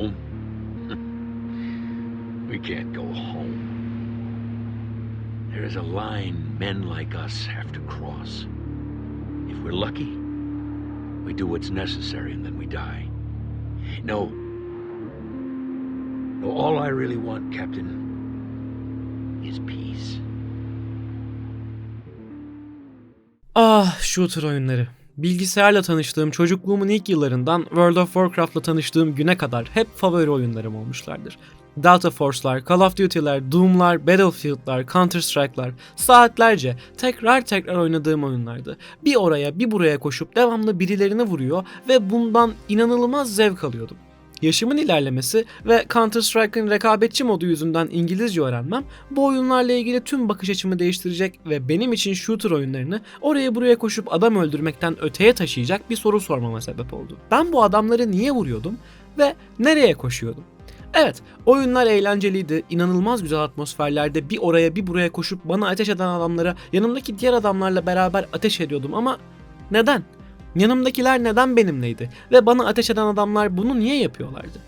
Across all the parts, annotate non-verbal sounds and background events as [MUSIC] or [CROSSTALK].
home? [LAUGHS] we can't go home. There is a line men like us have to cross. If we're lucky, we do what's necessary and then we die. No. No, all I really want, Captain, is peace. Ah shooter oyunları. Bilgisayarla tanıştığım çocukluğumun ilk yıllarından World of Warcraft'la tanıştığım güne kadar hep favori oyunlarım olmuşlardır. Delta Force'lar, Call of Duty'ler, Doom'lar, Battlefield'lar, Counter Strike'lar saatlerce tekrar tekrar oynadığım oyunlardı. Bir oraya bir buraya koşup devamlı birilerini vuruyor ve bundan inanılmaz zevk alıyordum. Yaşımın ilerlemesi ve Counter Strike'ın rekabetçi modu yüzünden İngilizce öğrenmem bu oyunlarla ilgili tüm bakış açımı değiştirecek ve benim için shooter oyunlarını oraya buraya koşup adam öldürmekten öteye taşıyacak bir soru sormama sebep oldu. Ben bu adamları niye vuruyordum ve nereye koşuyordum? Evet, oyunlar eğlenceliydi, inanılmaz güzel atmosferlerde bir oraya bir buraya koşup bana ateş eden adamlara yanımdaki diğer adamlarla beraber ateş ediyordum ama neden? Yanımdakiler neden benimleydi ve bana ateş eden adamlar bunu niye yapıyorlardı?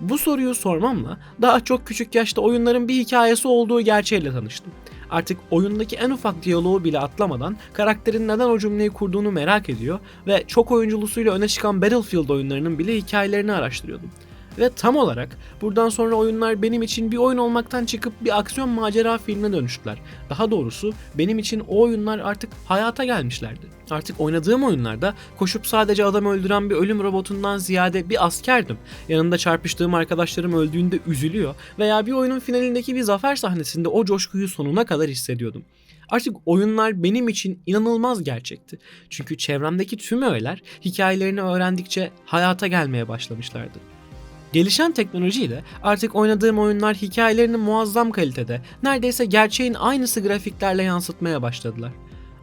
Bu soruyu sormamla daha çok küçük yaşta oyunların bir hikayesi olduğu gerçeğiyle tanıştım. Artık oyundaki en ufak diyaloğu bile atlamadan karakterin neden o cümleyi kurduğunu merak ediyor ve çok oyunculusuyla öne çıkan Battlefield oyunlarının bile hikayelerini araştırıyordum. Ve tam olarak buradan sonra oyunlar benim için bir oyun olmaktan çıkıp bir aksiyon macera filmine dönüştüler. Daha doğrusu benim için o oyunlar artık hayata gelmişlerdi. Artık oynadığım oyunlarda koşup sadece adam öldüren bir ölüm robotundan ziyade bir askerdim. Yanında çarpıştığım arkadaşlarım öldüğünde üzülüyor veya bir oyunun finalindeki bir zafer sahnesinde o coşkuyu sonuna kadar hissediyordum. Artık oyunlar benim için inanılmaz gerçekti. Çünkü çevremdeki tüm öğeler hikayelerini öğrendikçe hayata gelmeye başlamışlardı. Gelişen teknolojiyle artık oynadığım oyunlar hikayelerini muazzam kalitede, neredeyse gerçeğin aynısı grafiklerle yansıtmaya başladılar.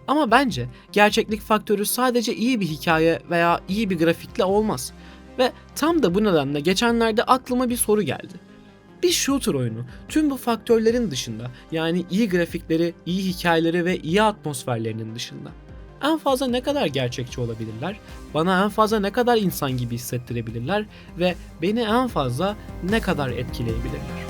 Ama bence gerçeklik faktörü sadece iyi bir hikaye veya iyi bir grafikle olmaz. Ve tam da bu nedenle geçenlerde aklıma bir soru geldi. Bir shooter oyunu tüm bu faktörlerin dışında yani iyi grafikleri, iyi hikayeleri ve iyi atmosferlerinin dışında en fazla ne kadar gerçekçi olabilirler, bana en fazla ne kadar insan gibi hissettirebilirler ve beni en fazla ne kadar etkileyebilirler.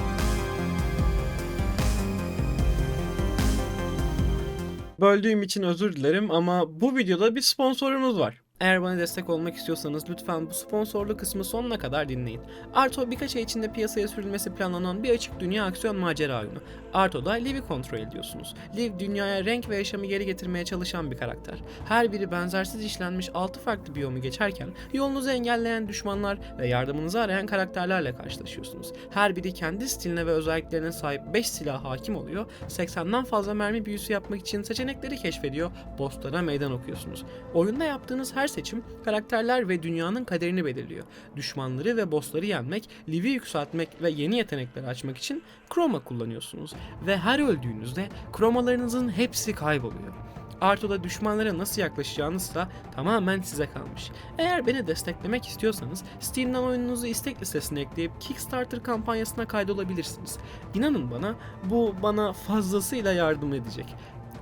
Böldüğüm için özür dilerim ama bu videoda bir sponsorumuz var. Eğer bana destek olmak istiyorsanız lütfen bu sponsorlu kısmı sonuna kadar dinleyin. Arto birkaç ay içinde piyasaya sürülmesi planlanan bir açık dünya aksiyon macera oyunu. Arto'da Liv'i kontrol ediyorsunuz. Liv dünyaya renk ve yaşamı geri getirmeye çalışan bir karakter. Her biri benzersiz işlenmiş 6 farklı biyomu geçerken yolunuzu engelleyen düşmanlar ve yardımınızı arayan karakterlerle karşılaşıyorsunuz. Her biri kendi stiline ve özelliklerine sahip 5 silah hakim oluyor. 80'den fazla mermi büyüsü yapmak için seçenekleri keşfediyor. Bosslara meydan okuyorsunuz. Oyunda yaptığınız her seçim karakterler ve dünyanın kaderini belirliyor. Düşmanları ve bossları yenmek, Liv'i yükseltmek ve yeni yetenekleri açmak için Chroma kullanıyorsunuz. Ve her öldüğünüzde kromalarınızın hepsi kayboluyor. Arto'da düşmanlara nasıl yaklaşacağınız da tamamen size kalmış. Eğer beni desteklemek istiyorsanız Steam'den oyununuzu istek listesine ekleyip Kickstarter kampanyasına kaydolabilirsiniz. İnanın bana bu bana fazlasıyla yardım edecek.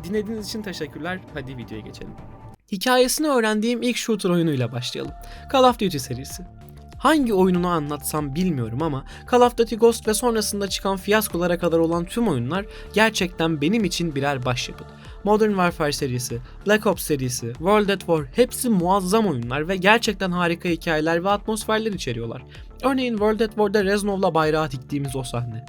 Dinlediğiniz için teşekkürler. Hadi videoya geçelim. Hikayesini öğrendiğim ilk shooter oyunuyla başlayalım. Call of Duty serisi. Hangi oyununu anlatsam bilmiyorum ama Call of Duty Ghost ve sonrasında çıkan fiyaskolara kadar olan tüm oyunlar gerçekten benim için birer başyapıt. Modern Warfare serisi, Black Ops serisi, World at War hepsi muazzam oyunlar ve gerçekten harika hikayeler ve atmosferler içeriyorlar. Örneğin World at War'da Reznov'la bayrağı diktiğimiz o sahne.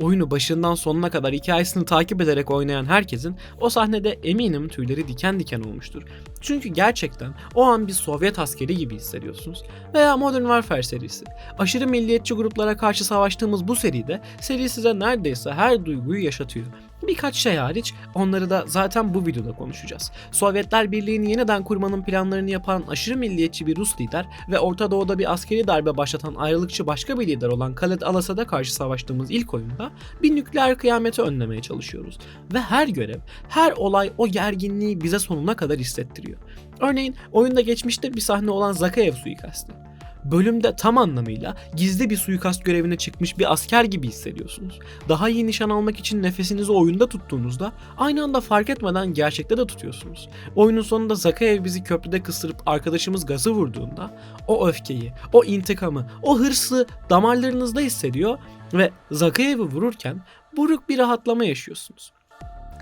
Oyunu başından sonuna kadar hikayesini takip ederek oynayan herkesin o sahnede eminim tüyleri diken diken olmuştur. Çünkü gerçekten o an bir Sovyet askeri gibi hissediyorsunuz. Veya Modern Warfare serisi. Aşırı milliyetçi gruplara karşı savaştığımız bu seride seri size neredeyse her duyguyu yaşatıyor. Birkaç şey hariç onları da zaten bu videoda konuşacağız. Sovyetler Birliği'ni yeniden kurmanın planlarını yapan aşırı milliyetçi bir Rus lider ve Orta Doğu'da bir askeri darbe başlatan ayrılıkçı başka bir lider olan Khaled al-Assad'a karşı savaştığımız ilk oyunda bir nükleer kıyameti önlemeye çalışıyoruz. Ve her görev, her olay o gerginliği bize sonuna kadar hissettiriyor. Örneğin oyunda geçmişte bir sahne olan Zakayev suikastı. Bölümde tam anlamıyla gizli bir suikast görevine çıkmış bir asker gibi hissediyorsunuz. Daha iyi nişan almak için nefesinizi oyunda tuttuğunuzda aynı anda fark etmeden gerçekte de tutuyorsunuz. Oyunun sonunda Zakayev bizi köprüde kıstırıp arkadaşımız gazı vurduğunda o öfkeyi, o intikamı, o hırsı damarlarınızda hissediyor ve Zakayev'i vururken buruk bir rahatlama yaşıyorsunuz.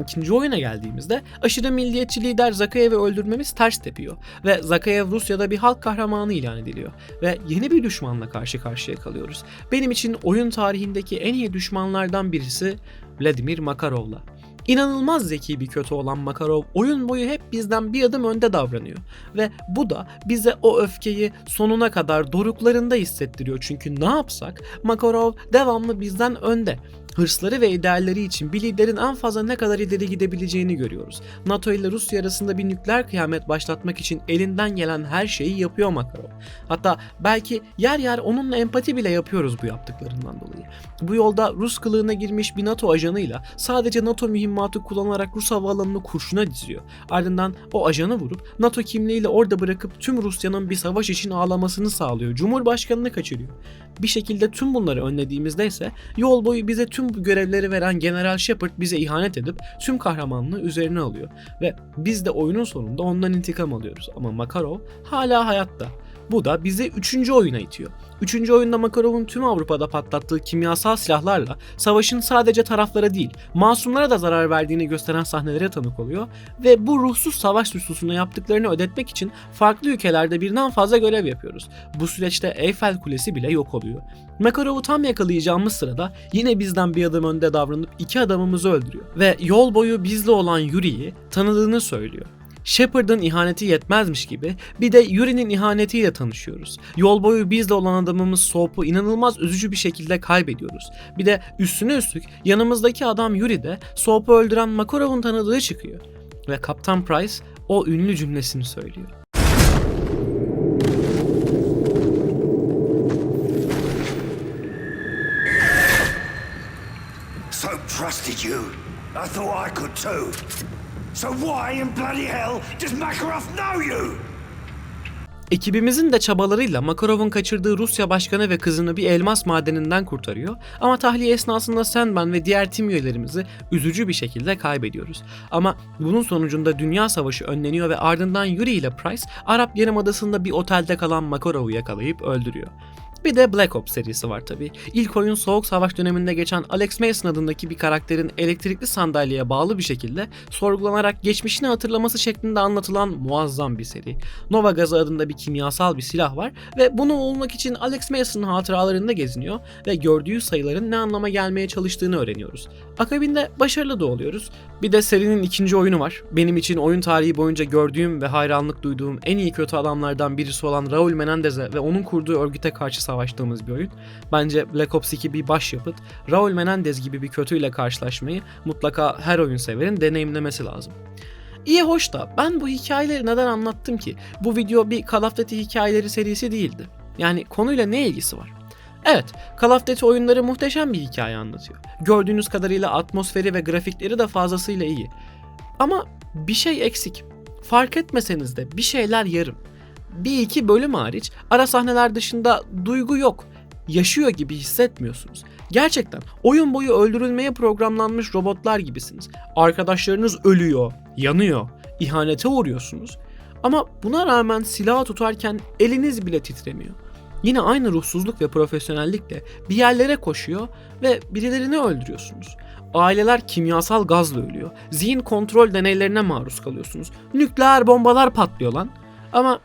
İkinci oyuna geldiğimizde aşırı milliyetçi lider Zakayev'i öldürmemiz ters tepiyor ve Zakayev Rusya'da bir halk kahramanı ilan ediliyor ve yeni bir düşmanla karşı karşıya kalıyoruz. Benim için oyun tarihindeki en iyi düşmanlardan birisi Vladimir Makarov'la. İnanılmaz zeki bir kötü olan Makarov oyun boyu hep bizden bir adım önde davranıyor. Ve bu da bize o öfkeyi sonuna kadar doruklarında hissettiriyor. Çünkü ne yapsak Makarov devamlı bizden önde. Hırsları ve idealleri için bir liderin en fazla ne kadar ileri gidebileceğini görüyoruz. NATO ile Rusya arasında bir nükleer kıyamet başlatmak için elinden gelen her şeyi yapıyor Makarov. Hatta belki yer yer onunla empati bile yapıyoruz bu yaptıklarından dolayı. Bu yolda Rus kılığına girmiş bir NATO ajanıyla sadece NATO mühimmatı kullanarak Rus havaalanını kurşuna diziyor. Ardından o ajanı vurup NATO kimliğiyle orada bırakıp tüm Rusya'nın bir savaş için ağlamasını sağlıyor. Cumhurbaşkanını kaçırıyor. Bir şekilde tüm bunları önlediğimizde ise yol boyu bize tüm görevleri veren General Shepard bize ihanet edip tüm kahramanlığı üzerine alıyor. Ve biz de oyunun sonunda ondan intikam alıyoruz. Ama Makarov hala hayatta. Bu da bizi 3. oyuna itiyor. 3. oyunda Makarov'un tüm Avrupa'da patlattığı kimyasal silahlarla savaşın sadece taraflara değil, masumlara da zarar verdiğini gösteren sahnelere tanık oluyor ve bu ruhsuz savaş suçlusuna yaptıklarını ödetmek için farklı ülkelerde birden fazla görev yapıyoruz. Bu süreçte Eyfel Kulesi bile yok oluyor. Makarov'u tam yakalayacağımız sırada yine bizden bir adım önde davranıp iki adamımızı öldürüyor ve yol boyu bizle olan Yuri'yi tanıdığını söylüyor. Shepard'ın ihaneti yetmezmiş gibi bir de Yuri'nin ihanetiyle tanışıyoruz. Yol boyu bizle olan adamımız Soap'u inanılmaz üzücü bir şekilde kaybediyoruz. Bir de üstüne üstlük yanımızdaki adam Yuri de Soap'u öldüren Makarov'un tanıdığı çıkıyor. Ve Kaptan Price o ünlü cümlesini söylüyor. So trusted you. I thought I could too. So why in bloody hell does Makarov know you? Ekibimizin de çabalarıyla Makarov'un kaçırdığı Rusya başkanı ve kızını bir elmas madeninden kurtarıyor. Ama tahliye esnasında Sandman ve diğer tim üyelerimizi üzücü bir şekilde kaybediyoruz. Ama bunun sonucunda Dünya Savaşı önleniyor ve ardından Yuri ile Price Arap Yarımadası'nda bir otelde kalan Makarov'u yakalayıp öldürüyor. Bir de Black Ops serisi var tabi. İlk oyun Soğuk Savaş döneminde geçen Alex Mason adındaki bir karakterin elektrikli sandalyeye bağlı bir şekilde sorgulanarak geçmişini hatırlaması şeklinde anlatılan muazzam bir seri. Nova gazı adında bir kimyasal bir silah var ve bunu bulmak için Alex Mason'ın hatıralarında geziniyor ve gördüğü sayıların ne anlama gelmeye çalıştığını öğreniyoruz. Akabinde başarılı da oluyoruz. Bir de serinin ikinci oyunu var. Benim için oyun tarihi boyunca gördüğüm ve hayranlık duyduğum en iyi kötü adamlardan birisi olan Raul Menendez'e ve onun kurduğu örgüte karşı savaştığımız bir oyun. Bence Black Ops 2 bir başyapıt. Raul Menendez gibi bir kötüyle karşılaşmayı mutlaka her oyun severin deneyimlemesi lazım. İyi hoş da ben bu hikayeleri neden anlattım ki? Bu video bir Call of Duty hikayeleri serisi değildi. Yani konuyla ne ilgisi var? Evet, Call of Duty oyunları muhteşem bir hikaye anlatıyor. Gördüğünüz kadarıyla atmosferi ve grafikleri de fazlasıyla iyi. Ama bir şey eksik. Fark etmeseniz de bir şeyler yarım. Bir iki bölüm hariç ara sahneler dışında duygu yok. Yaşıyor gibi hissetmiyorsunuz. Gerçekten oyun boyu öldürülmeye programlanmış robotlar gibisiniz. Arkadaşlarınız ölüyor, yanıyor, ihanete uğruyorsunuz. Ama buna rağmen silahı tutarken eliniz bile titremiyor. Yine aynı ruhsuzluk ve profesyonellikle bir yerlere koşuyor ve birilerini öldürüyorsunuz. Aileler kimyasal gazla ölüyor. Zihin kontrol deneylerine maruz kalıyorsunuz. Nükleer bombalar patlıyor lan. Ama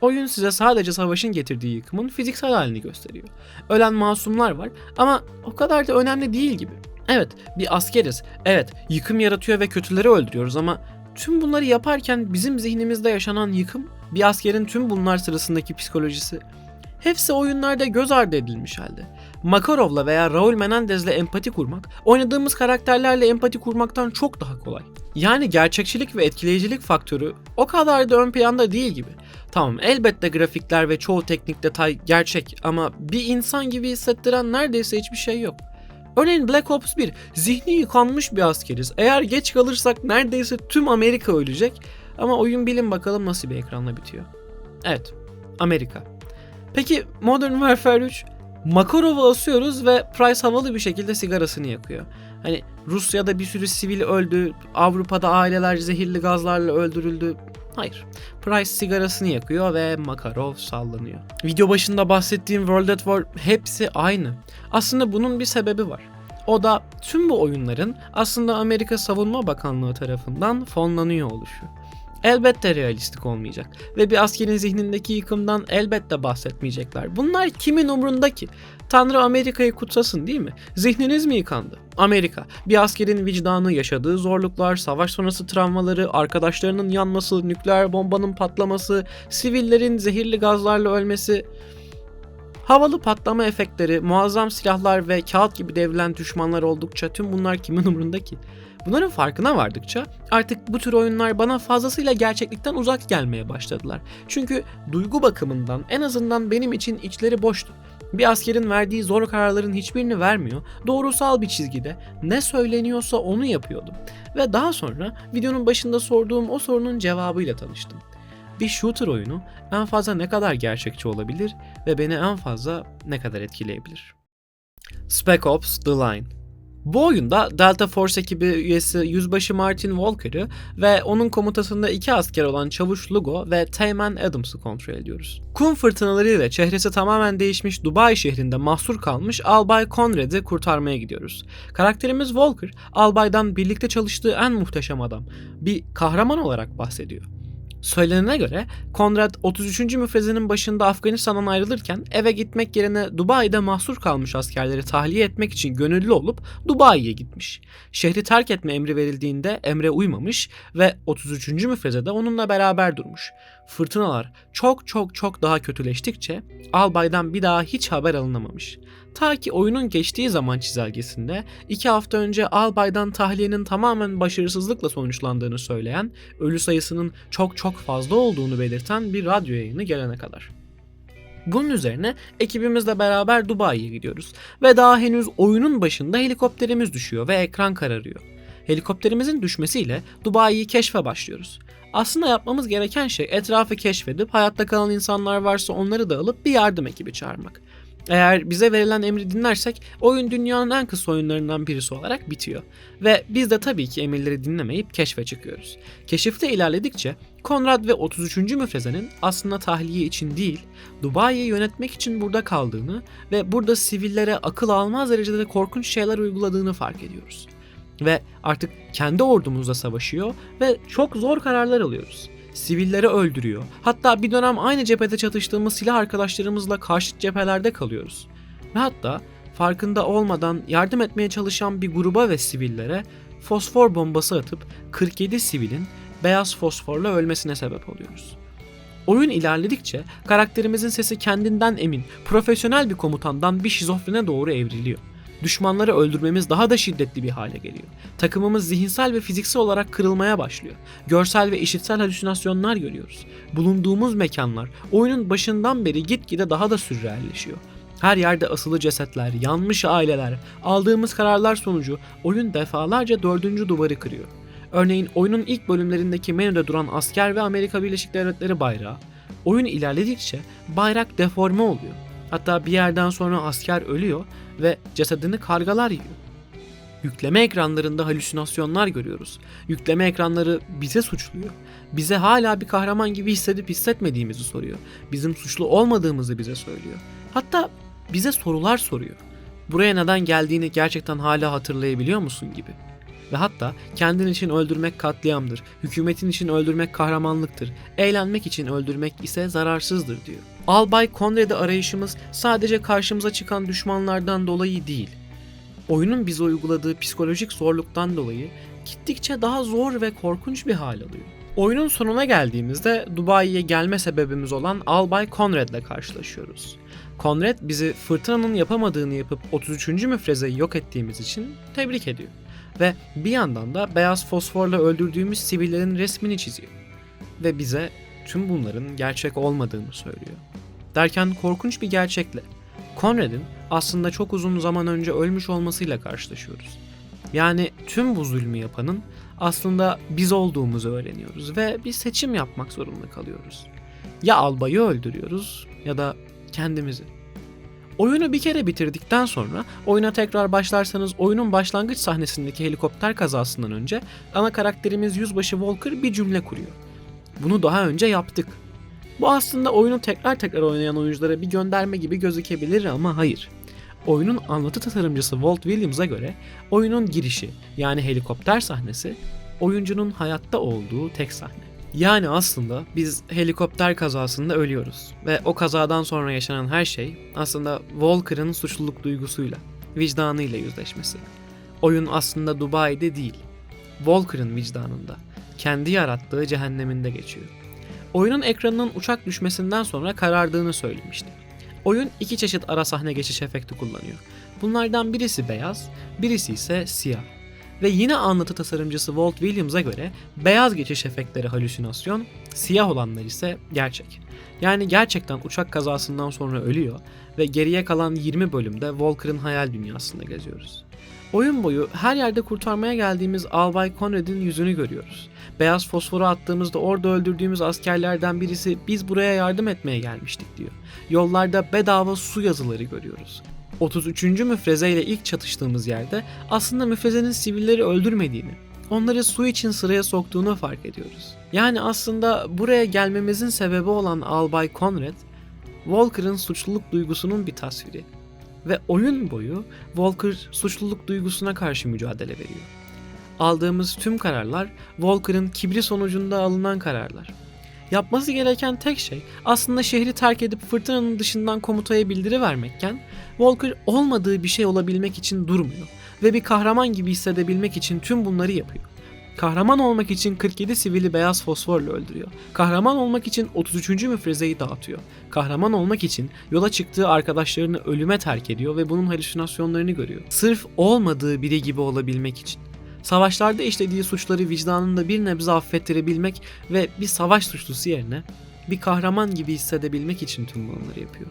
oyun size sadece savaşın getirdiği yıkımın fiziksel halini gösteriyor. Ölen masumlar var ama o kadar da önemli değil gibi. Evet bir askeriz. Evet yıkım yaratıyor ve kötüleri öldürüyoruz ama tüm bunları yaparken bizim zihnimizde yaşanan yıkım, bir askerin tüm bunlar sırasındaki psikolojisi Hepsi oyunlarda göz ardı edilmiş halde. Makarov'la veya Raul Menendez'le empati kurmak, oynadığımız karakterlerle empati kurmaktan çok daha kolay. Yani gerçekçilik ve etkileyicilik faktörü o kadar da ön planda değil gibi. Tamam elbette grafikler ve çoğu teknik detay gerçek ama bir insan gibi hissettiren neredeyse hiçbir şey yok. Örneğin Black Ops 1 zihni yıkanmış bir askeriz. Eğer geç kalırsak neredeyse tüm Amerika ölecek ama oyun bilin bakalım nasıl bir ekranla bitiyor. Evet, Amerika. Peki Modern Warfare 3 Makarov'u asıyoruz ve Price havalı bir şekilde sigarasını yakıyor. Hani Rusya'da bir sürü sivil öldü, Avrupa'da aileler zehirli gazlarla öldürüldü. Hayır. Price sigarasını yakıyor ve Makarov sallanıyor. Video başında bahsettiğim World at War hepsi aynı. Aslında bunun bir sebebi var. O da tüm bu oyunların aslında Amerika Savunma Bakanlığı tarafından fonlanıyor oluşu. Elbette realistik olmayacak ve bir askerin zihnindeki yıkımdan elbette bahsetmeyecekler. Bunlar kimin umrunda ki? Tanrı Amerika'yı kutsasın değil mi? Zihniniz mi yıkandı? Amerika, bir askerin vicdanı, yaşadığı zorluklar, savaş sonrası travmaları, arkadaşlarının yanması, nükleer bombanın patlaması, sivillerin zehirli gazlarla ölmesi, Havalı patlama efektleri, muazzam silahlar ve kağıt gibi devrilen düşmanlar oldukça tüm bunlar kimin umrunda ki? Bunların farkına vardıkça artık bu tür oyunlar bana fazlasıyla gerçeklikten uzak gelmeye başladılar. Çünkü duygu bakımından en azından benim için içleri boştu. Bir askerin verdiği zor kararların hiçbirini vermiyor, doğrusal bir çizgide ne söyleniyorsa onu yapıyordum. Ve daha sonra videonun başında sorduğum o sorunun cevabıyla tanıştım. Bir shooter oyunu en fazla ne kadar gerçekçi olabilir ve beni en fazla ne kadar etkileyebilir? Spec Ops The Line bu oyunda Delta Force ekibi üyesi Yüzbaşı Martin Walker'ı ve onun komutasında iki asker olan Çavuş Lugo ve Teğmen Adams'ı kontrol ediyoruz. Kum fırtınalarıyla çehresi tamamen değişmiş Dubai şehrinde mahsur kalmış Albay Conrad'ı kurtarmaya gidiyoruz. Karakterimiz Walker, Albay'dan birlikte çalıştığı en muhteşem adam. Bir kahraman olarak bahsediyor. Söylenene göre Konrad 33. müfrezenin başında Afganistan'dan ayrılırken eve gitmek yerine Dubai'de mahsur kalmış askerleri tahliye etmek için gönüllü olup Dubai'ye gitmiş. Şehri terk etme emri verildiğinde emre uymamış ve 33. müfrezede onunla beraber durmuş. Fırtınalar çok çok çok daha kötüleştikçe albaydan bir daha hiç haber alınamamış. Ta ki oyunun geçtiği zaman çizelgesinde iki hafta önce albaydan tahliyenin tamamen başarısızlıkla sonuçlandığını söyleyen, ölü sayısının çok çok fazla olduğunu belirten bir radyo yayını gelene kadar. Bunun üzerine ekibimizle beraber Dubai'ye gidiyoruz ve daha henüz oyunun başında helikopterimiz düşüyor ve ekran kararıyor. Helikopterimizin düşmesiyle Dubai'yi keşfe başlıyoruz. Aslında yapmamız gereken şey etrafı keşfedip hayatta kalan insanlar varsa onları da alıp bir yardım ekibi çağırmak. Eğer bize verilen emri dinlersek oyun dünyanın en kısa oyunlarından birisi olarak bitiyor. Ve biz de tabii ki emirleri dinlemeyip keşfe çıkıyoruz. Keşifte ilerledikçe Konrad ve 33. müfrezenin aslında tahliye için değil, Dubai'yi yönetmek için burada kaldığını ve burada sivillere akıl almaz derecede korkunç şeyler uyguladığını fark ediyoruz. Ve artık kendi ordumuzla savaşıyor ve çok zor kararlar alıyoruz sivilleri öldürüyor. Hatta bir dönem aynı cephede çatıştığımız silah arkadaşlarımızla karşıt cephelerde kalıyoruz. Ve hatta farkında olmadan yardım etmeye çalışan bir gruba ve sivillere fosfor bombası atıp 47 sivilin beyaz fosforla ölmesine sebep oluyoruz. Oyun ilerledikçe karakterimizin sesi kendinden emin, profesyonel bir komutandan bir şizofrene doğru evriliyor düşmanları öldürmemiz daha da şiddetli bir hale geliyor. Takımımız zihinsel ve fiziksel olarak kırılmaya başlıyor. Görsel ve işitsel halüsinasyonlar görüyoruz. Bulunduğumuz mekanlar oyunun başından beri gitgide daha da sürrealleşiyor. Her yerde asılı cesetler, yanmış aileler, aldığımız kararlar sonucu oyun defalarca dördüncü duvarı kırıyor. Örneğin oyunun ilk bölümlerindeki menüde duran asker ve Amerika Birleşik Devletleri bayrağı. Oyun ilerledikçe bayrak deforme oluyor. Hatta bir yerden sonra asker ölüyor ve cesedini kargalar yiyor. Yükleme ekranlarında halüsinasyonlar görüyoruz. Yükleme ekranları bize suçluyor. Bize hala bir kahraman gibi hissedip hissetmediğimizi soruyor. Bizim suçlu olmadığımızı bize söylüyor. Hatta bize sorular soruyor. Buraya neden geldiğini gerçekten hala hatırlayabiliyor musun gibi. Ve hatta kendin için öldürmek katliamdır, hükümetin için öldürmek kahramanlıktır, eğlenmek için öldürmek ise zararsızdır diyor. Albay Conrad'ı arayışımız sadece karşımıza çıkan düşmanlardan dolayı değil. Oyunun bize uyguladığı psikolojik zorluktan dolayı gittikçe daha zor ve korkunç bir hal alıyor. Oyunun sonuna geldiğimizde Dubai'ye gelme sebebimiz olan Albay Conrad ile karşılaşıyoruz. Conrad bizi fırtınanın yapamadığını yapıp 33. müfrezeyi yok ettiğimiz için tebrik ediyor. Ve bir yandan da beyaz fosforla öldürdüğümüz sivillerin resmini çiziyor. Ve bize tüm bunların gerçek olmadığını söylüyor. Derken korkunç bir gerçekle Conrad'in aslında çok uzun zaman önce ölmüş olmasıyla karşılaşıyoruz. Yani tüm bu zulmü yapanın aslında biz olduğumuzu öğreniyoruz ve bir seçim yapmak zorunda kalıyoruz. Ya albayı öldürüyoruz ya da kendimizi. Oyunu bir kere bitirdikten sonra oyuna tekrar başlarsanız oyunun başlangıç sahnesindeki helikopter kazasından önce ana karakterimiz Yüzbaşı Walker bir cümle kuruyor. Bunu daha önce yaptık. Bu aslında oyunu tekrar tekrar oynayan oyunculara bir gönderme gibi gözükebilir ama hayır. Oyunun anlatı tasarımcısı Walt Williams'a göre oyunun girişi yani helikopter sahnesi oyuncunun hayatta olduğu tek sahne. Yani aslında biz helikopter kazasında ölüyoruz ve o kazadan sonra yaşanan her şey aslında Walker'ın suçluluk duygusuyla, vicdanıyla yüzleşmesi. Oyun aslında Dubai'de değil, Walker'ın vicdanında, kendi yarattığı cehenneminde geçiyor. Oyunun ekranının uçak düşmesinden sonra karardığını söylemişti. Oyun iki çeşit ara sahne geçiş efekti kullanıyor. Bunlardan birisi beyaz, birisi ise siyah. Ve yine anlatı tasarımcısı Walt Williams'a göre beyaz geçiş efektleri halüsinasyon, siyah olanlar ise gerçek. Yani gerçekten uçak kazasından sonra ölüyor ve geriye kalan 20 bölümde Walker'ın hayal dünyasında geziyoruz. Oyun boyu her yerde kurtarmaya geldiğimiz Albay Conrad'in yüzünü görüyoruz. Beyaz fosforu attığımızda orada öldürdüğümüz askerlerden birisi biz buraya yardım etmeye gelmiştik diyor. Yollarda bedava su yazıları görüyoruz. 33. müfrezeyle ilk çatıştığımız yerde aslında müfrezenin sivilleri öldürmediğini, onları su için sıraya soktuğunu fark ediyoruz. Yani aslında buraya gelmemizin sebebi olan Albay Conrad, Walker'ın suçluluk duygusunun bir tasviri. Ve oyun boyu Walker suçluluk duygusuna karşı mücadele veriyor. Aldığımız tüm kararlar Walker'ın kibri sonucunda alınan kararlar. Yapması gereken tek şey aslında şehri terk edip fırtınanın dışından komutaya bildiri vermekken Walker olmadığı bir şey olabilmek için durmuyor ve bir kahraman gibi hissedebilmek için tüm bunları yapıyor. Kahraman olmak için 47 sivili beyaz fosforla öldürüyor. Kahraman olmak için 33. müfrezeyi dağıtıyor. Kahraman olmak için yola çıktığı arkadaşlarını ölüme terk ediyor ve bunun halüsinasyonlarını görüyor. Sırf olmadığı biri gibi olabilmek için. Savaşlarda işlediği suçları vicdanında bir nebze affettirebilmek ve bir savaş suçlusu yerine bir kahraman gibi hissedebilmek için tüm bunları yapıyor.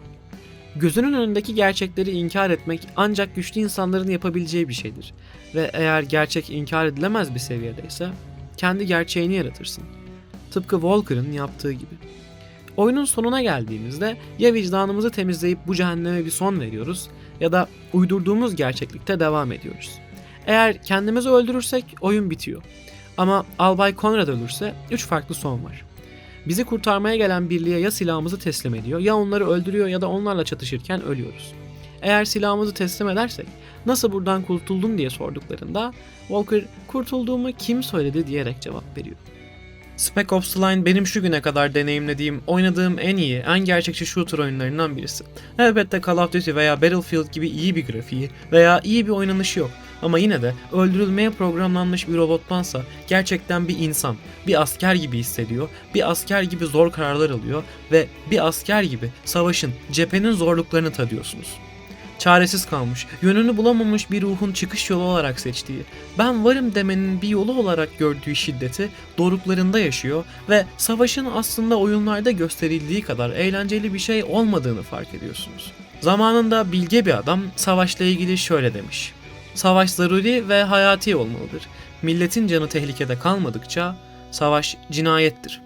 Gözünün önündeki gerçekleri inkar etmek ancak güçlü insanların yapabileceği bir şeydir. Ve eğer gerçek inkar edilemez bir seviyedeyse kendi gerçeğini yaratırsın. Tıpkı Walker'ın yaptığı gibi. Oyunun sonuna geldiğimizde ya vicdanımızı temizleyip bu cehenneme bir son veriyoruz ya da uydurduğumuz gerçeklikte devam ediyoruz. Eğer kendimizi öldürürsek oyun bitiyor. Ama Albay Conrad ölürse 3 farklı son var. Bizi kurtarmaya gelen birliğe ya silahımızı teslim ediyor ya onları öldürüyor ya da onlarla çatışırken ölüyoruz. Eğer silahımızı teslim edersek nasıl buradan kurtuldun diye sorduklarında Walker kurtulduğumu kim söyledi diyerek cevap veriyor. Spec Ops The Line benim şu güne kadar deneyimlediğim, oynadığım en iyi, en gerçekçi shooter oyunlarından birisi. Elbette Call of Duty veya Battlefield gibi iyi bir grafiği veya iyi bir oynanışı yok. Ama yine de öldürülmeye programlanmış bir robottansa gerçekten bir insan, bir asker gibi hissediyor, bir asker gibi zor kararlar alıyor ve bir asker gibi savaşın, cephenin zorluklarını tadıyorsunuz. Çaresiz kalmış, yönünü bulamamış bir ruhun çıkış yolu olarak seçtiği, ben varım demenin bir yolu olarak gördüğü şiddeti doruklarında yaşıyor ve savaşın aslında oyunlarda gösterildiği kadar eğlenceli bir şey olmadığını fark ediyorsunuz. Zamanında bilge bir adam savaşla ilgili şöyle demiş. Savaş zaruri ve hayati olmalıdır. Milletin canı tehlikede kalmadıkça savaş cinayettir.